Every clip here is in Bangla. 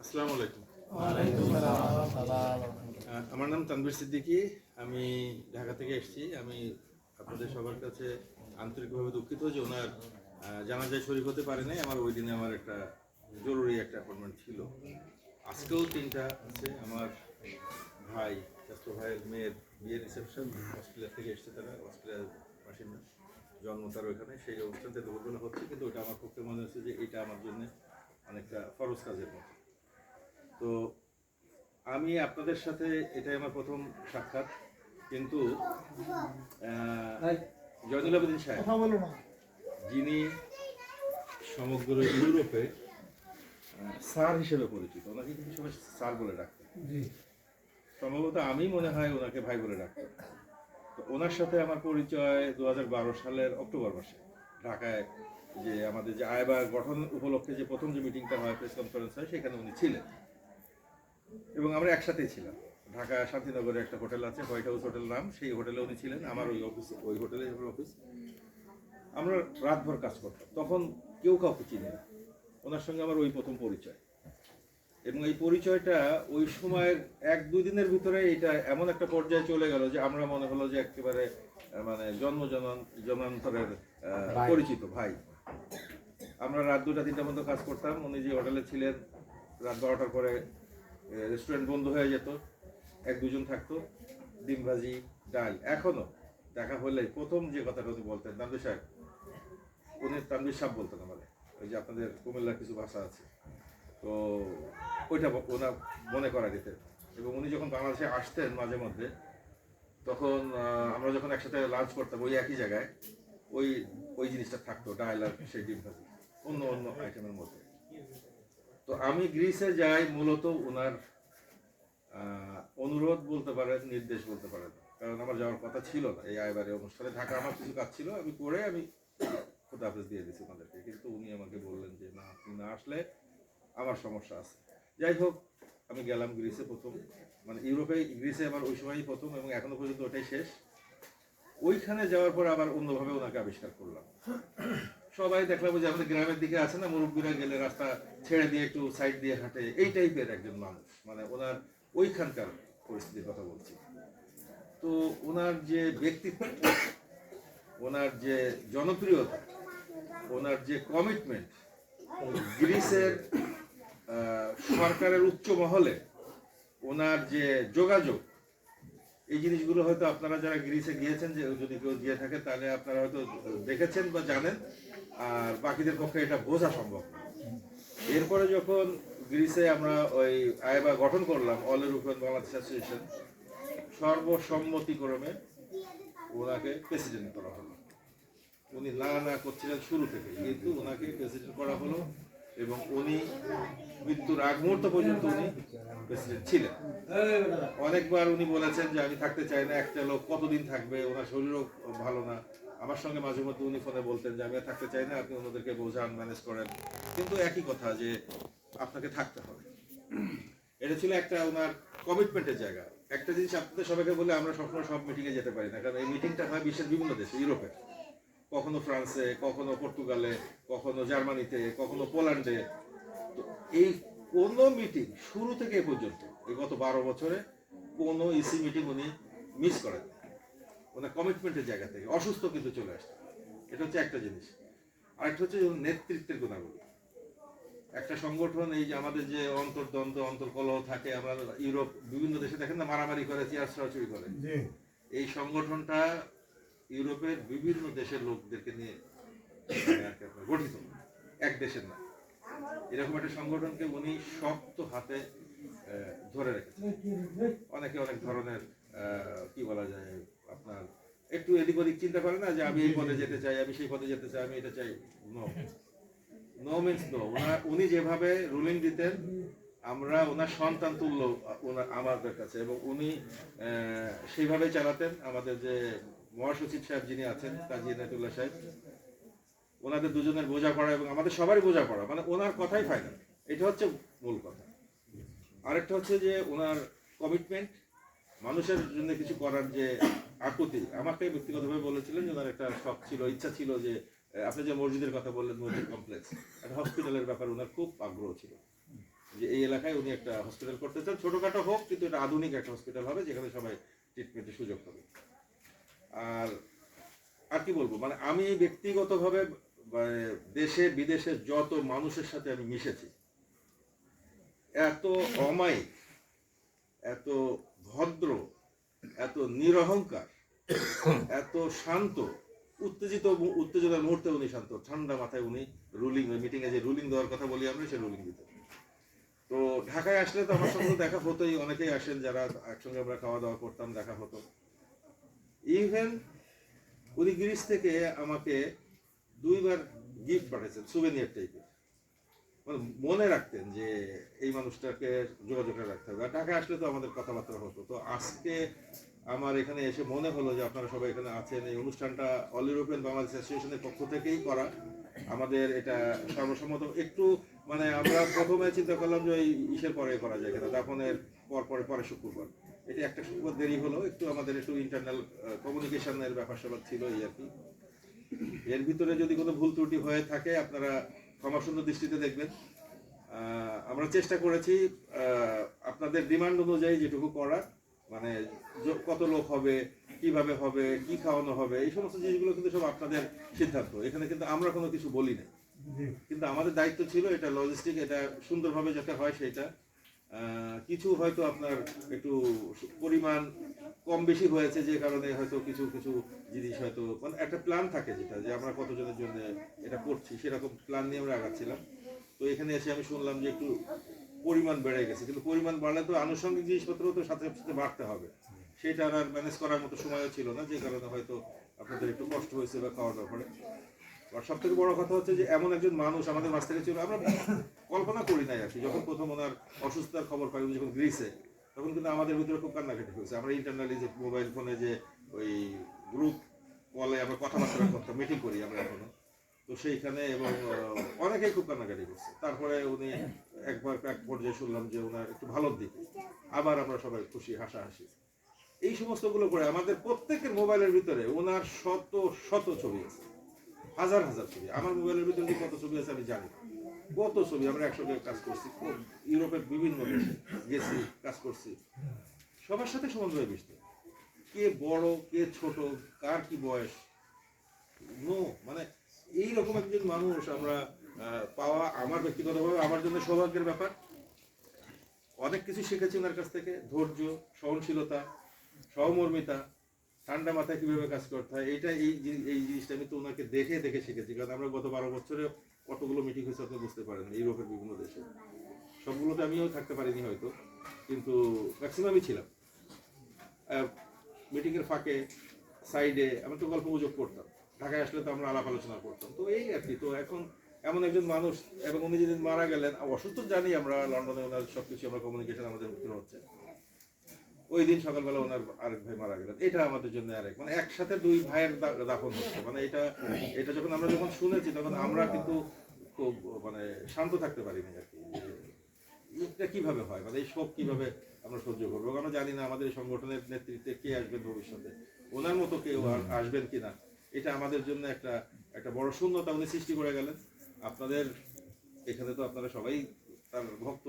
আসসালামু আলাইকুম। আমার নাম তানভীর সিদ্দিকী। আমি ঢাকা থেকে এসেছি। আমি আপনাদের সবার কাছে আন্তরিকভাবে দুঃখিত যে ওনার জানাজায় শরীর হতে পারে নাই। আমার ওই দিনে আমার একটা জরুরি একটা অ্যাপয়েন্টমেন্ট ছিল। আজকেও তিনটা আছে। আমার ভাই ভাইয়ের মেয়ের বিয়ের রিসেপশন অস্ট্রেলিয়া থেকে এসছে তারা। অস্ট্রেলিয়ার বাসিন্দা। জন্ম তার ওখানে সেই অনুষ্ঠানটা দুর্ঘটনা হচ্ছে কিন্তু ওটা আমার পক্ষে মনে হচ্ছে যে এটা আমার জন্য অনেকটা ফরজ কাজের মতো। তো আমি আপনাদের সাথে এটাই আমার প্রথম সাক্ষাৎ কিন্তু আহ, জয়নুল আবেদিন সাহেব যিনি সমগ্র ইউরোপে স্যার হিসেবে পরিচিত ওনাকে কিন্তু সবাই স্যার বলে ডাকতেন। সম্ভবত আমি মনে হয় ওনাকে ভাই বলে ডাকতাম তো ওনার সাথে আমার পরিচয় দু হাজার বারো সালের অক্টোবর মাসে। ঢাকায় যে আমাদের যে আয়বার গঠন উপলক্ষে যে প্রথম যে মিটিংটা হয় প্রেস কনফারেন্স হয়, সেখানে উনি ছিলেন। এবং আমরা একসাথেই ছিলাম। ঢাকা শান্তিনগরে একটা হোটেল আছে, হোয়াইট হাউস হোটেল নাম। সেই হোটেলে উনি ছিলেন, আমার ওই অফিস ওই হোটেলে অফিস আমরা রাতভর কাজ করতাম। তখন কেউ কাউকে চিনি না। ওনার সঙ্গে আমার ওই প্রথম পরিচয়। এবং এই পরিচয়টা ওই সময়ের এক দুই দিনের ভিতরে এটা এমন একটা পর্যায়ে চলে গেল যে আমরা মনে হলো যে একেবারে মানে জন্ম আহ, পরিচিত ভাই। আমরা রাত দুটা তিনটা মতো কাজ করতাম উনি যে হোটেলে ছিলেন রাত বারোটার পরে রেস্টুরেন্ট বন্ধ হয়ে যেত এক দুজন থাকতো ডিম ভাজি ডাল। এখনও দেখা হলে প্রথম যে কথাটা উনি বলতেন তানবির সাহেব উনি তানবির সাহেব বলতেন আমাদের ওই যে আপনাদের কুমিল্লার কিছু ভাষা আছে। তো ওইটা ওনার মনে করা দিতেন এবং উনি যখন বাংলাদেশে আসতেন মাঝে মধ্যে, তখন আমরা যখন একসাথে লাঞ্চ করতাম ওই একই জায়গায়, ওই ওই জিনিসটা থাকতো, ডাল আর সেই ডিম অন্য অন্য আইটেমের মধ্যে। তো আমি গ্রিসে যাই মূলত ওনার অনুরোধ বলতে পারেন, নির্দেশ বলতে পারেন। কারণ আমার যাওয়ার কথা ছিল না। এই আয়বারে অনুষ্ঠানে ঢাকা আমার কিছু কাজ ছিল, আমি করে আমি খুদ হাফেজ দিয়ে দিয়েছি ওনাদেরকে। কিন্তু উনি আমাকে বললেন যে, না, আপনি না আসলে আমার সমস্যা আছে। যাই হোক, আমি গেলাম গ্রিসে প্রথম। মানে ইউরোপে, গ্রিসে আমার ওই সময়ই প্রথম এবং এখনও পর্যন্ত ওটাই শেষ। ওইখানে যাওয়ার পর আবার অন্যভাবে ওনাকে আবিষ্কার করলাম। সবাই দেখলাম যে আমাদের গ্রামের দিকে আছে না, মুরব্বীরা গেলে রাস্তা ছেড়ে দিয়ে একটু সাইড দিয়ে হাঁটে। এই টাইপের একজন মানুষ। মানে ওনার ওইখানকার পরিস্থিতির কথা বলছি। তো ওনার যে ব্যক্তিত্ব, ওনার যে জনপ্রিয়তা, ওনার যে কমিটমেন্ট গ্রিসের সরকারের উচ্চ মহলে ওনার যে যোগাযোগ, এই জিনিসগুলো হয়তো আপনারা যারা গ্রিসে গিয়েছেন, যে যদি কেউ গিয়ে থাকে, তাহলে আপনারা হয়তো দেখেছেন বা জানেন, আর বাকিদের পক্ষে এটা বোঝা সম্ভব এরপরে যখন গ্রিসে আমরা ওই আয়বা গঠন করলাম অল ইউরোপিয়ান বাংলাদেশ অ্যাসোসিয়েশন সর্বসম্মতিক্রমে ওনাকে প্রেসিডেন্ট করা হলো। উনি না না করছিলেন শুরু থেকে, কিন্তু ওনাকে প্রেসিডেন্ট করা হলো এবং উনি মৃত্যুর আগ মুহূর্ত পর্যন্ত উনি প্রেসিডেন্ট ছিলেন। অনেকবার উনি বলেছেন যে, আমি থাকতে চাই না, একটা লোক কতদিন থাকবে? ওনার শরীরও ভালো না। আমার সঙ্গে মাঝে মধ্যে উনি ফোনে বলতেন যে, আমি থাকতে চাই না, আপনি অন্যদেরকে বোঝান ম্যানেজ করেন। কিন্তু একই কথা যে, আপনাকে থাকতে হবে। এটা ছিল একটা ওনার কমিটমেন্টের জায়গা। একটা জিনিস আপনাদের সবাইকে বলে আমরা সবসময় সব মিটিংয়ে যেতে পারি না, কারণ এই মিটিংটা হয় বিশ্বের বিভিন্ন দেশে ইউরোপে কখনো ফ্রান্সে কখনো পর্তুগালে কখনো জার্মানিতে কখনো পোল্যান্ডে। তো এই কোনো মিটিং শুরু থেকে এ পর্যন্ত এই গত বারো বছরে কোনো ইসি মিটিং উনি মিস করেন ওনার কমিটমেন্টের জায়গা থেকে অসুস্থ কিন্তু চলে আসছে। এটা হচ্ছে একটা জিনিস। আরেকটা হচ্ছে নেতৃত্বের গুণাবলী। একটা সংগঠন এই যে আমাদের যে অন্তর্দ্বন্দ্ব অন্তর্কলহ থাকে আমরা ইউরোপ বিভিন্ন দেশে দেখেন না মারামারি করে চেয়ার ছড়াছড়ি করে এই সংগঠনটা ইউরোপের বিভিন্ন দেশের লোকদেরকে নিয়ে গঠিত। এক দেশের না এরকম একটা সংগঠনকে উনি শক্ত হাতে ধরে রেখেছেন। অনেকে অনেক ধরনের কি বলা যায়, আপনার একটু এদিক ওদিক চিন্তা করে না যে আমি এই পদে যেতে চাই, আমি সেই পদে যেতে চাই, আমি এটা চাই। নো নো মিনস নো উনি যেভাবে রুলিং দিতেন, আমরা ওনার সন্তান তুল্য আমাদের কাছে। এবং উনি সেইভাবে চালাতেন আমাদের যে মহাসচিব সাহেব যিনি আছেন কাজী এনায়তুল্লাহ সাহেব, ওনাদের দুজনের বোঝাপড়া এবং আমাদের সবারই বোঝা বোঝাপড়া মানে ওনার কথাই ফাইনাল এটা হচ্ছে মূল কথা। আরেকটা হচ্ছে যে ওনার কমিটমেন্ট মানুষের জন্য কিছু করার যে আকুতি, আমাকে ব্যক্তিগতভাবে বলেছিলেন যে ওনার একটা শখ ছিল, ইচ্ছা ছিল যে আপনি যে মসজিদের কথা বললেন, মসজিদ কমপ্লেক্স একটা হসপিটালের ব্যাপারে ওনার খুব আগ্রহ ছিল। যে এই এলাকায় উনি একটা হসপিটাল করতে চান, ছোটখাটো হোক, কিন্তু এটা আধুনিক একটা হসপিটাল হবে, যেখানে সবাই ট্রিটমেন্টের সুযোগ পাবে। আর আর কি বলব? মানে আমি ব্যক্তিগতভাবে মানে দেশে, বিদেশে যত মানুষের সাথে আমি মিশেছি, এত অমায়িক, এত ভদ্র, এত নিরহংকার, এত শান্ত, উত্তেজিত উত্তেজনার মুহূর্তে উনি শান্ত। ঠান্ডা মাথায় উনি রুলিং মিটিং এ যে রুলিং দেওয়ার কথা বলি আমরা সে রুলিং দিতেন। তো ঢাকায় আসলে তো আমার সঙ্গে দেখা হতোই, অনেকেই আসেন যারা একসঙ্গে আমরা খাওয়া দাওয়া করতাম, দেখা হতো। ইভেন উনি গ্রিস থেকে আমাকে দুইবার গিফট পাঠিয়েছেন সুভেনিয়ার টাইপের মানে মনে রাখতেন যে এই মানুষটাকে যোগাযোগে রাখতে হবে। আর আসলে তো আমাদের কথাবার্তা হতো। তো আজকে আমার এখানে এসে মনে হলো যে আপনারা সবাই এখানে আছেন। এই অনুষ্ঠানটা অল ইউরোপিয়ান বাংলাদেশ অ্যাসোসিয়েশনের পক্ষ থেকেই করা। আমাদের এটা সর্বসম্মত একটু মানে আমরা প্রথমে চিন্তা করলাম যে ওই ইসের পরে করা যায় কেন। দাফনের পর পরে পরে শুক্রবার। এটা একটা শুক্রবার দেরি হলো একটু আমাদের একটু ইন্টারনাল কমিউনিকেশনের ব্যাপার স্যাপার ছিল এই আর কি। এর ভিতরে যদি কোনো ভুল ত্রুটি হয়ে থাকে আপনারা ক্ষমা সুন্দর দৃষ্টিতে দেখবেন। আমরা চেষ্টা করেছি আপনাদের ডিমান্ড অনুযায়ী যেটুকু করার মানে কত লোক হবে কীভাবে হবে কি খাওয়ানো হবে এই সমস্ত জিনিসগুলো কিন্তু সব আপনাদের সিদ্ধান্ত। এখানে কিন্তু আমরা কোনো কিছু বলি না কিন্তু আমাদের দায়িত্ব ছিল এটা লজিস্টিক এটা সুন্দরভাবে যাতে হয় সেটা। কিছু হয়তো আপনার একটু পরিমাণ কম বেশি হয়েছে যে কারণে হয়তো কিছু কিছু জিনিস হয়তো মানে একটা প্ল্যান থাকে যেটা, যে আমরা কতজনের জন্য এটা করছি, সেরকম প্ল্যান নিয়ে আমরা আগাচ্ছিলাম। তো এখানে এসে আমি শুনলাম যে একটু পরিমাণ বেড়ে গেছে, কিন্তু পরিমাণ বাড়লে তো আনুষঙ্গিক জিনিসপত্র তো সাথে সাথে বাড়তে হবে। সেটা আর ম্যানেজ করার মতো সময়ও ছিল না, যে কারণে হয়তো আপনাদের একটু কষ্ট হয়েছে বা খাওয়া দাওয়া করে আর সব থেকে বড় কথা হচ্ছে যে এমন একজন মানুষ আমাদের মাছ থেকে ছিল, আমরা কল্পনা করি নাই আর কি, যখন প্রথম ওনার অসুস্থতার খবর পাই যখন গ্রিসে, তখন কিন্তু আমাদের ভিতরে খুব কান্নাকাটি হয়েছে। আমরা ইন্টারনালি যে মোবাইল ফোনে যে ওই গ্রুপ কলে আমরা কথাবার্তা করতাম মিটিং করি আমরা এখনও। তো সেইখানে এবং অনেকেই খুব কান্নাকাটি করছে। তারপরে উনি একবার এক পর্যায়ে শুনলাম যে ওনার একটু ভালোর দিকে। আবার আমরা সবাই খুশি, হাসাহাসি। এই সমস্তগুলো করে আমাদের প্রত্যেকের মোবাইলের ভিতরে ওনার শত শত ছবি আছে। হাজার হাজার ছবি। আমার মোবাইলের ভিতরে কত ছবি আছে আমি জানি। কত ছবি আমরা একসঙ্গে কাজ করছি। ইউরোপের বিভিন্ন দেশে গেছি, কাজ করছি। সবার সাথে সমানভাবে মিশতে। কে বড়, কে ছোট, কার কি বয়স? নো মানে এইরকম একজন মানুষ আমরা পাওয়া আমার ব্যক্তিগতভাবে আমার জন্য সৌভাগ্যের ব্যাপার। অনেক কিছু শিখেছি ওনার কাছ থেকে। ধৈর্য, সহনশীলতা, সহমর্মিতা ঠান্ডা মাথায় কীভাবে কাজ করতে হয় এটা এই এই জিনিসটা আমি তো ওনাকে দেখে দেখে শিখেছি। কারণ আমরা গত বারো বছরে কতগুলো মিটিং হয়েছে আপনি বুঝতে পারেন ইউরোপের বিভিন্ন দেশে। সবগুলোতে আমিও থাকতে পারিনি হয়তো, কিন্তু ম্যাক্সিমামই ছিলাম। মিটিংয়ের ফাঁকে সাইডে আমি তো গল্প গুজব করতাম। ঢাকায় আসলে তো আমরা আলাপ আলোচনা করতাম। তো এই আর কি, তো এখন এমন একজন মানুষ এবং উনি যেদিন মারা গেলেন, অসুস্থ জানি আমরা, লন্ডনে ওনার সব কিছু আমরা কমিউনিকেশন আমাদের হচ্ছে। ওই দিন সকালবেলা ওনার আরেক ভাই মারা গেলেন। এটা আমাদের জন্য আরেক। মানে একসাথে দুই ভাইয়ের দাফন হচ্ছে। মানে এটা এটা যখন আমরা যখন শুনেছি, তখন আমরা কিন্তু খুব মানে শান্ত থাকতে পারিনি আর কি। এটা কীভাবে হয়? মানে এই শোক কীভাবে আমরা সহ্য করব? আমরা জানি না আমাদের সংগঠনের নেতৃত্বে কে আসবেন ভবিষ্যতে। ওনার মতো কেউ আসবেন কিনা? এটা আমাদের জন্য একটা একটা বড় শূন্যতা উনি সৃষ্টি করে গেলেন। আপনাদের, এখানে তো আপনারা সবাই তার ভক্ত।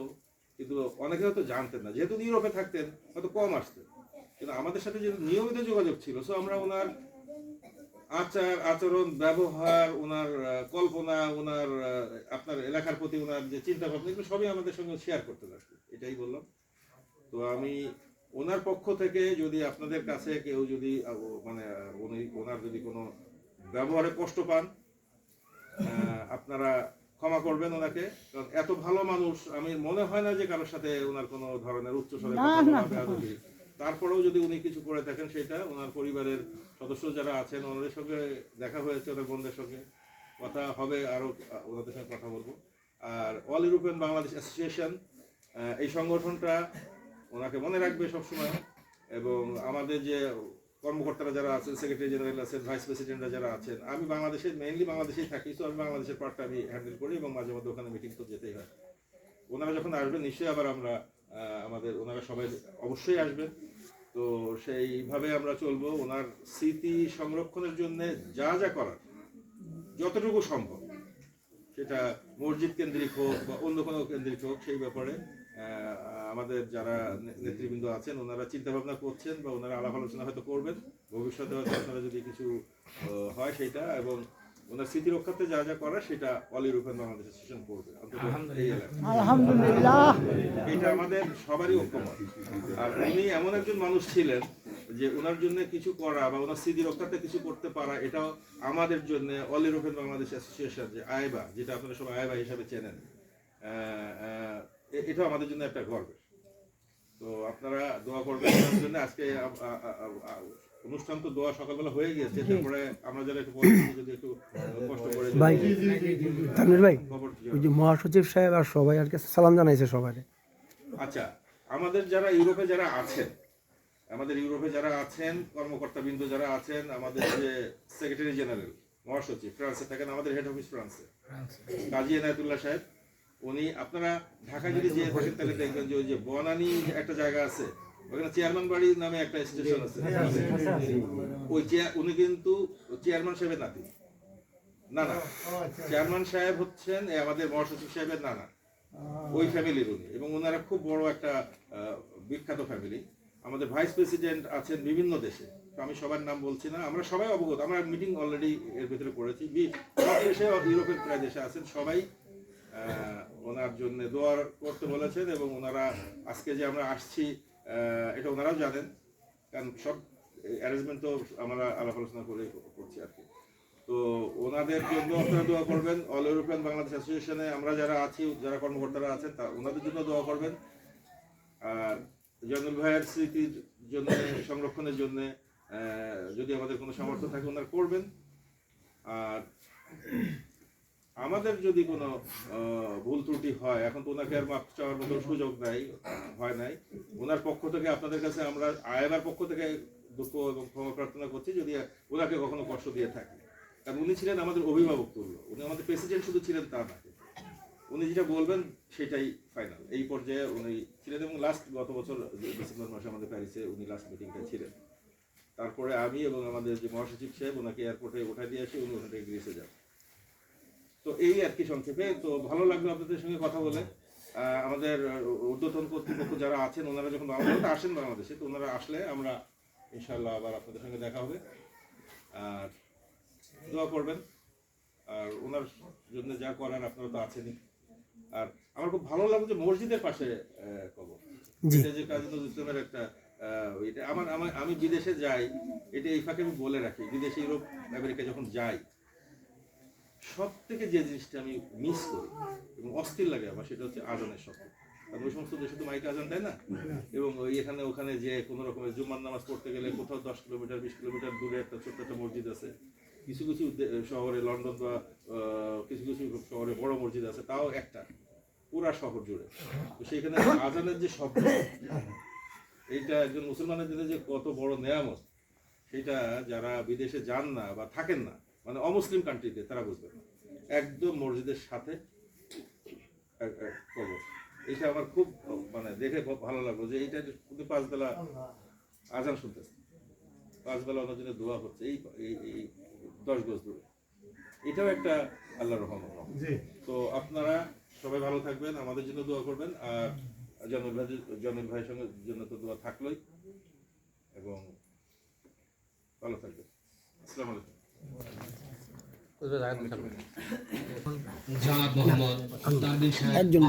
কিন্তু অনেকে হয়তো জানতেন না। যেহেতু ইউরোপে থাকতেন, হয়তো কম আসতেন। কিন্তু আমাদের সাথে যেহেতু নিয়মিত যোগাযোগ ছিল সো আমরা ওনার আচার, আচরণ, ব্যবহার, ওনার কল্পনা, ওনার আপনার এলাকার প্রতি ওনার যে চিন্তা ভাবনা এগুলো সবই আমাদের সঙ্গে শেয়ার করতে আর এটাই বললাম। তো আমি ওনার পক্ষ থেকে যদি আপনাদের কাছে কেউ যদি মানে উনি, ওনার যদি কোনো ব্যবহারে কষ্ট পান আপনারা ক্ষমা করবেন ওনাকে। কারণ এত ভালো মানুষ আমি মনে হয় না যে কারোর সাথে ওনার কোনো ধরনের উচ্চ স্বরে। তারপরেও যদি উনি কিছু করে থাকেন সেটা ওনার পরিবারের সদস্য যারা আছেন ওনাদের সঙ্গে দেখা হয়েছে ওনার বোনদের সঙ্গে। কথা হবে আরও ওনাদের সঙ্গে কথা বলব। আর অল ইউরোপিয়ান বাংলাদেশ অ্যাসোসিয়েশন এই সংগঠনটা ওনাকে মনে রাখবে সবসময়। এবং আমাদের যে কর্মকর্তারা যারা আছেন সেক্রেটারি জেনারেল আছেন ভাইস প্রেসিডেন্টরা যারা আছেন, আমি বাংলাদেশে মেইনলি বাংলাদেশেই থাকি তো আমি বাংলাদেশের পার্টটা আমি হ্যান্ডেল করি এবং মাঝে মধ্যে ওখানে মিটিং তো যেতেই হয়। ওনারা যখন আসবেন, নিশ্চয়ই আবার আমরা আমাদের ওনারা সবাই অবশ্যই আসবেন। তো সেইভাবে আমরা চলবো। ওনার স্মৃতি সংরক্ষণের জন্য যা যা করার, যতটুকু সম্ভব, সেটা মসজিদ কেন্দ্রিক হোক বা অন্য কোনো কেন্দ্রিক হোক, সেই ব্যাপারে আমাদের যারা নেতৃবৃন্দ আছেন ওনারা চিন্তা ভাবনা করছেন বা ওনারা আলাপ আলোচনা হয়তো করবেন। ভবিষ্যতে হয়তো আপনারা যদি কিছু হয় সেটা এবং ওনার স্মৃতি রক্ষার্থে যা যা করার সেটা অল ইউরোপিয়ান বাংলাদেশ অ্যাসোসিয়েশন করবে। আলহামদুলিল্লাহ। এটা আমাদের সবারই ঐক্যমত। আর উনি এমন একজন মানুষ ছিলেন যে ওনার জন্য কিছু করা বা ওনার স্মৃতি রক্ষাতে কিছু করতে পারা এটাও আমাদের জন্য অল ইউরোপিয়ান বাংলাদেশ অ্যাসোসিয়েশন যে আইবা যেটা আপনারা সবাই আইবা হিসাবে চেনেন। আহ, এটাও আমাদের জন্য একটা গর্বের তো আপনারা দোয়া করবেন জন্য। আজকে অনুষ্ঠান তো দোয়া সকালবেলা হয়ে গিয়েছে তারপরে আমরা যারা একটু যদি একটু কষ্ট করে ভাই তানভীর ভাই ওই যে মহাসচিব সাহেব আর সবাই আর কি সালাম জানাইছে সবাই। আচ্ছা আমাদের যারা ইউরোপে যারা আছেন আমাদের ইউরোপে যারা আছেন কর্মকর্তা বিন্দু যারা আছেন আমাদের যে সেক্রেটারি জেনারেল মহাসচিব ফ্রান্সে থাকেন আমাদের হেড অফিস ফ্রান্সে। কাজী এনায়তুল্লাহ সাহেব উনি আপনারা ঢাকায় যদি যেয়ে থাকেন তাহলে দেখবেন যে ওই যে বনানি একটা জায়গা আছে ওখানে চেয়ারম্যান বাড়ি নামে একটা স্টেশন আছে। ওই উনি কিন্তু চেয়ারম্যান সাহেবের নাতি। না না চেয়ারম্যান সাহেব হচ্ছেন আমাদের মহাসচিব সাহেবের নানা। ওই ফ্যামিলির উনি এবং ওনারা খুব বড় একটা বিখ্যাত ফ্যামিলি আমাদের ভাইস প্রেসিডেন্ট আছেন বিভিন্ন দেশে। তো আমি সবার নাম বলছি না। আমরা সবাই অবগত। আমরা মিটিং অলরেডি এর ভিতরে করেছি ইউরোপের প্রায় দেশে আছেন সবাই। আহ, ওনার জন্য দোয়া করতে বলেছেন এবং ওনারা আজকে যে আমরা আসছি এটা ওনারাও জানেন। কারণ সব অ্যারেঞ্জমেন্ট তো আমরা আলাপ আলোচনা করে করছি আর কি। তো ওনাদের জন্য আপনারা দোয়া করবেন। অল ইউরোপিয়ান বাংলাদেশ অ্যাসোসিয়েশনে আমরা যারা আছি, যারা কর্মকর্তারা আছেন, তা ওনাদের জন্য দোয়া করবেন। আর জয়নুল ভাইয়ের স্মৃতির জন্য, সংরক্ষণের জন্য যদি আমাদের কোনো সামর্থ্য থাকে, ওনারা করবেন। আর আমাদের যদি কোনো ভুল ত্রুটি হয়, এখন তো ওনাকে আর মাপ চাওয়ার মতো সুযোগ নাই, হয় নাই, ওনার পক্ষ থেকে আপনাদের কাছে আমরা আয়বার পক্ষ থেকে দুঃখ এবং ক্ষমা প্রার্থনা করছি যদি ওনাকে কখনো কষ্ট দিয়ে থাকি। কারণ উনি ছিলেন আমাদের অভিভাবক তুল্য, উনি আমাদের প্রেসিডেন্ট শুধু ছিলেন তা না। উনি যেটা বলবেন সেটাই ফাইনাল এই পর্যায়ে উনি ছিলেন এবং লাস্ট গত বছর ডিসেম্বর মাসে আমাদের প্যারিসে উনি লাস্ট মিটিংটা ছিলেন। তারপরে আমি এবং আমাদের যে মহাসচিব সাহেব, ওনাকে এয়ারপোর্টে উঠাই দিয়ে আসি উনি ওখান থেকে গ্রিসে যান। তো এই আর কি সংক্ষেপে। তো ভালো লাগল আপনাদের সঙ্গে কথা বলে। আমাদের ঊর্ধ্বতন কর্তৃপক্ষ যারা আছেন ওনারা যখন বাংলাদেশে আসেন বাংলাদেশে তো ওনারা আসলে আমরা ইনশাল্লাহ আবার আপনাদের সঙ্গে দেখা হবে। আর দোয়া করবেন। আর ওনার জন্য যা করার আপনারা তো আছেনই। আর আমার খুব ভালো লাগল যে মসজিদের পাশে কবর। এটা যে কাজী নজরুল ইসলামের একটা এটা আমার আমার আমি বিদেশে যাই এটা এই ফাঁকে আমি বলে রাখি। বিদেশে ইউরোপ আমেরিকা যখন যাই সব থেকে যে জিনিসটা আমি মিস করি এবং অস্থির লাগে আমার, সেটা হচ্ছে আজানের শব্দ। কারণ ওই সমস্ত দেশে তো মাইক আজান দেয় না? এবং ওই এখানে ওখানে যে কোনো রকমের জুম্মার নামাজ পড়তে গেলে কোথাও দশ কিলোমিটার, বিশ কিলোমিটার দূরে একটা ছোট্ট একটা মসজিদ আছে। কিছু কিছু শহরে লন্ডন বা কিছু কিছু শহরে বড় মসজিদ আছে, তাও একটা। পুরা শহর জুড়ে। তো সেখানে আজানের যে শব্দ, এইটা একজন মুসলমানের জন্য যে কত বড় নেয়ামত, সেটা যারা বিদেশে যান না বা থাকেন না মানে অমুসলিম কান্ট্রিতে তারা বুঝবেন একদম মসজিদের সাথে কবর এটা আমার খুব মানে দেখে ভালো লাগল যে এইটা শুধু পাঁচ বেলা আজান শুনতেছে। পাঁচ বেলা ওনার জন্য দোয়া হচ্ছে এই এই- দশ গজ দূরে। এটাও একটা আল্লাহর রহমত। তো আপনারা সবাই ভালো থাকবেন আমাদের জন্য দোয়া করবেন আর জনল ভাই জনল ভাইয়ের সঙ্গে জন্য তো দোয়া থাকলোই। এবং ভালো থাকবেন। আসসালামু আলাইকুম। একজন।